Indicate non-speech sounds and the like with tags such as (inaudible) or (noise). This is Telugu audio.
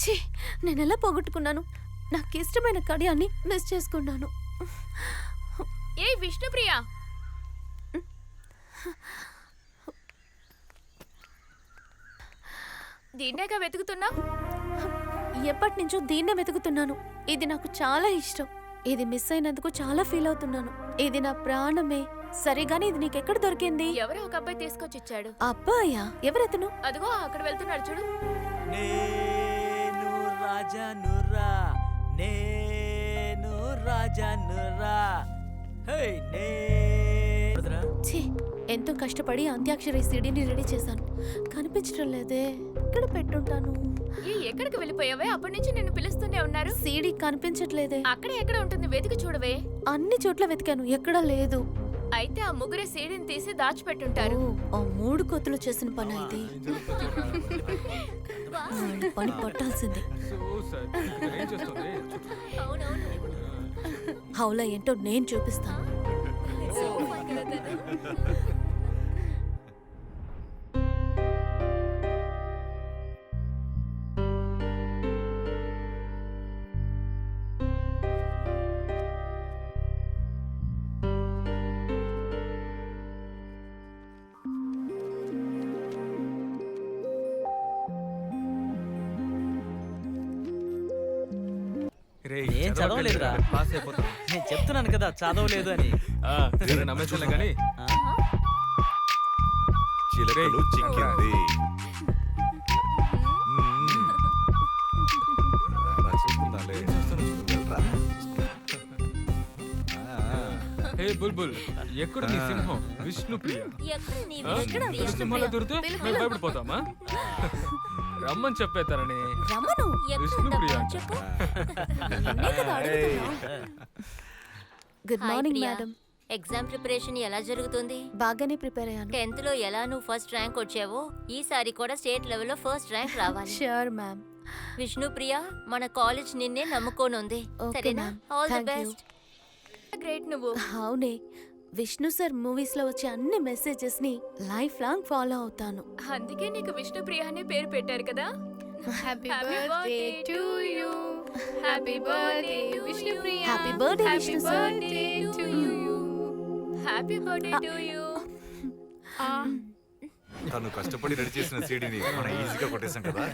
ఛీ నేను ఎలా పోగొట్టుకున్నాను? నాకు ఇష్టమైన కడియాన్ని మిస్ చేసుకున్నాను. ఏ విష్ణుప్రియ! దీన్నేగా వెతుకుతున్నావు? ఎప్పటి నుంచో దీన్నే వెతుకుతున్నాను. ఇది నాకు చాలా ఇష్టం. ఇది మిస్ అయినందుకు చాలా ఫీల్ అవుతున్నాను. ఇది నా ప్రాణమే. సరిగాని ఇది నీకెక్కడ దొరికింది? ఎవరో ఒక అబ్బాయి తీసుకొచ్చి ఇచ్చాడు. అబ్బాయా? ఎవరెతను? అదిగో అక్కడ వెళ్తున్నాడు చూడు. రాజానురా నేను రాజానురా ఛీ ఎంతో కష్టపడి అంత్యాక్షరి సీడీని రెడీ చేశాను. కనిపించడం లేదే. ఎక్కడ పెట్టుంటాను. ఏ ఎక్కడికి వెళ్ళిపోయావే? అప్పటి నుంచి నిన్ను పిలుస్తూనే ఉన్నారు. సీడీ కనిపించట్లేదే. అక్కడ ఎక్కడ ఉంటుంది వెతికి చూడవే. అన్ని చోట్ల వెతికాను ఎక్కడా లేదు. అయితే ఆ ముగ్గురే సీడీని తీసి దాచిపెట్టుంటారు. ఓ, ఆ మూడు కొత్తులు చేసిన పని ఇది వాళ్ళ (laughs) పని పట్టాల్సిందే. హౌలా ఏంటో నేను చూపిస్తాను. ఏం చదవలేదురా. పాస్ నేను చెప్తున్నాను కదా చదవలేదు అని. నమ్మేసాలే కానీ. చిలకలు చిక్కింది. హే బుల్బుల్ ఎక్కడ నీ సింహం? విష్ణుప్రియ? సింహంలో దొరికితే మేము భయపడిపోతామా? (laughs) రమ్మని చెప్పేతారని రమను విష్ణుప్రియ అంట. నిన్నే కదా అడుగుతున్నా. Good morning madam exam preparation ఎలా జరుగుతుంది? బాగానే ప్రిపేర్ అయ్యాను. టెన్త్లో ఎలా నువ్వు ఫస్ట్ ర్యాంక్ వచ్చావో ఈసారి కూడా స్టేట్ లెవెల్లో ఫస్ట్ ర్యాంక్ రావాలి. షూర్ మ్యామ్ విష్ణుప్రియ మన కాలేజ్ నిన్నే నమ్ముకోనుంది. Okay, సరేనా? ma'am. All the Thank you. Best great నువ్వు. అవునే. విష్ణు సార్ మూవీస్లో వచ్చే అన్ని మెసేజెస్ని లైఫ్ లాంగ్ ఫాలో అవుతాను. అందుకే నీకు విష్ణుప్రియ అనే పేరు పెట్టారు కదా? Happy birthday to you. Happy birthday, Vishnupriya. Happy birthday Vishnu sir to you. Happy birthday to you తను కష్టపడి రెడీ చేసిన సీడీని మనం ఈజీగా కొట్టేసాం కదా.